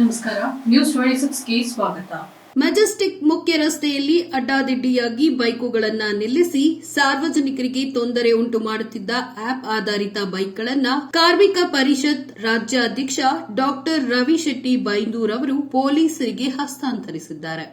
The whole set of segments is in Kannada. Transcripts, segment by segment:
ನಮಸ್ಕಾರ ನ್ಯೂಸ್ ಟ್ವೆಂಟಿ ಸಿಕ್ಸ್ಗೆ ಸ್ವಾಗತ. ಮೆಜೆಸ್ಟಿಕ್ ಮುಖ್ಯ ರಸ್ತೆಯಲ್ಲಿ ಅಡ್ಡಾದಿಡ್ಡಿಯಾಗಿ ಬೈಕುಗಳನ್ನು ನಿಲ್ಲಿಸಿ ಸಾರ್ವಜನಿಕರಿಗೆ ತೊಂದರೆ ಉಂಟು ಮಾಡುತ್ತಿದ್ದ ಆಪ್ ಆಧಾರಿತ ಬೈಕ್ಗಳನ್ನ ಕಾರ್ಮಿಕ ಪರಿಷತ್ ರಾಜ್ಯಾಧ್ಯಕ್ಷ ಡಾಕ್ಟರ್ ರವಿ ಶೆಟ್ಟಿ ಬೈಂದೂರ್ ಅವರು ಪೊಲೀಸರಿಗೆ ಹಸ್ತಾಂತರಿಸಿದ್ದಾರೆ.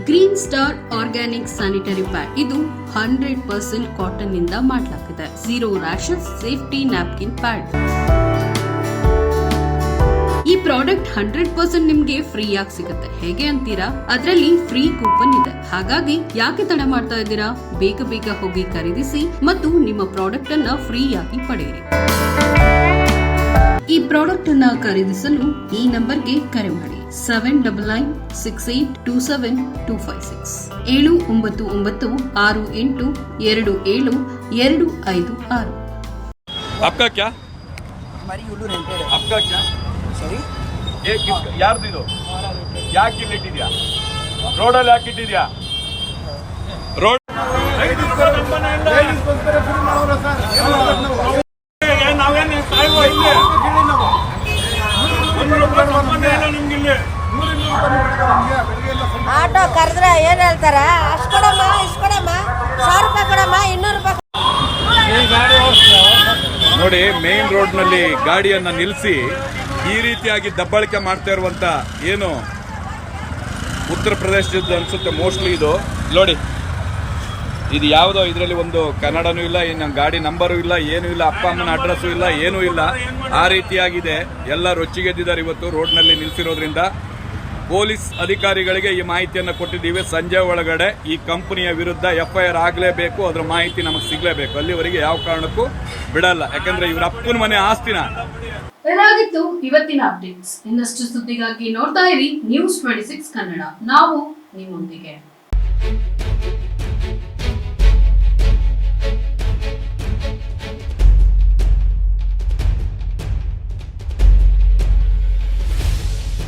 Green star organic sanitary pad. ಇದು ಹಂಡ್ರೆಡ್ ಪರ್ಸೆಂಟ್ ಕಾಟನ್ನಿಂದ ಮಾಡಲಾಗಿದೆ zero rashes safety napkin pad ಈ ಪ್ರಾಡಕ್ಟ್ ಹಂಡ್ರೆಡ್ ಪರ್ಸೆಂಟ್ ನಿಮ್ಗೆ ಫ್ರೀ ಆಗಿ ಸಿಗುತ್ತೆ. ಹೇಗೆ ಅಂತೀರಾ? ಅದರಲ್ಲಿ ಫ್ರೀ ಕೂಪನ್ ಇದೆ. ಹಾಗಾಗಿ ಯಾಕೆ ತಡ ಮಾಡ್ತಾ ಇದ್ದೀರಾ? ಬೇಗ ಬೇಗ ಹೋಗಿ ಖರೀದಿಸಿ ಮತ್ತು ನಿಮ್ಮ ಪ್ರಾಡಕ್ಟ್ ಅನ್ನ ಫ್ರೀ ಪಡೆಯಿರಿ. ಪ್ರಾಡಕ್ಟ್ ಅನ್ನ ಖರೀದಿಸಲು ಈ ನಂಬರ್ಗೆ ಕರೆ ಮಾಡಿ seven double nine six eight two seven two five six ಏಳು ಒಂಬತ್ತು ಒಂಬತ್ತು ಆರು ಎಂಟು ಎರಡು ಏಳು ಎರಡು ಐದು ಆರು आपका क्या हमारी उल्लू रेंटेड है आपका क्या सॉरी ಏ ಕಿಸ್ ಯಾರ್ದು ಇದು ಯಾಕೆ ಇಲ್ಲಿ ಇಟ್ಟಿದ್ಯಾ ರೋಡಲ್ಲಿ ಯಾಕೆ ಇಟ್ಟಿದ್ಯಾ ರೋಡ್ ಆಟೋ ಕರೆದ್ರೆ ಏನ್ ಹೇಳ್ತಾರ? ಅಷ್ಟು ಕೊಡಮ್ಮ ಇಷ್ಟು ಕೊಡಮ್ಮ. ಸಾವಿರ ರೂಪಾಯಿ ಕೊಡಮ್ಮ ಇನ್ನೂರು ರೂಪಾಯಿ ನೋಡಿ ಮೇನ್ ರೋಡ್ನಲ್ಲಿ ಗಾಡಿಯನ್ನ ನಿಲ್ಲಿಸಿ ಈ ರೀತಿಯಾಗಿ ದಬ್ಬಳಿಕೆ ಮಾಡ್ತಾ ಇರುವಂತ ಏನು ಉತ್ತರ ಪ್ರದೇಶದ ಅನ್ಸುತ್ತೆ ಮೋಸ್ಟ್ಲಿ ಇದು. ನೋಡಿ ಇದು ಯಾವುದೋ ಇದರಲ್ಲಿ ಒಂದು ಕನ್ನಡನೂ ಇಲ್ಲ, ಇನ್ನು ಗಾಡಿ ನಂಬರು ಇಲ್ಲ, ಏನೂ ಇಲ್ಲ, ಅಪ್ಪ ಅಮ್ಮನ ಅಡ್ರೆಸ್ಸು ಇಲ್ಲ, ಏನೂ ಇಲ್ಲ. ಆ ರೀತಿಯಾಗಿದೆ. ಎಲ್ಲ ರೊಚ್ಚಿಗೆದ್ದಿದ್ದಾರೆ ಇವತ್ತು ರೋಡ್ನಲ್ಲಿ ನಿಲ್ಲಿಸಿರೋದ್ರಿಂದ ಪೊಲೀಸ್ ಅಧಿಕಾರಿಗಳಿಗೆ ಈ ಮಾಹಿತಿಯನ್ನು ಕೊಟ್ಟಿದ್ದೀವಿ. ಸಂಜೆ ಒಳಗಡೆ ಈ ಕಂಪನಿಯ ವಿರುದ್ಧ ಎಫ್ಐಆರ್ ಆಗಲೇಬೇಕು. ಅದರ ಮಾಹಿತಿ ನಮಗೆ ಸಿಗಲೇಬೇಕು. ಅಲ್ಲಿವರೆಗೆ ಯಾವ ಕಾರಣಕ್ಕೂ ಬಿಡಲ್ಲ. ಯಾಕಂದ್ರೆ ಇವರ ಅಪ್ಪನ ಮನೆ ಆಸ್ತಿನ. ಇದಾಗಿತ್ತು ಇವತ್ತಿನ ಅಪ್ಡೇಟ್ಸ್. ಇನ್ನಷ್ಟು ಸುದ್ದಿಗಾಗಿ ನೋಡ್ತಾ ಇರಿ ನ್ಯೂಸ್ ಟ್ವೆಂಟಿ ಸಿಕ್ಸ್ ಕನ್ನಡ. ನಾವು ನಿಮ್ಮೊಂದಿಗೆ.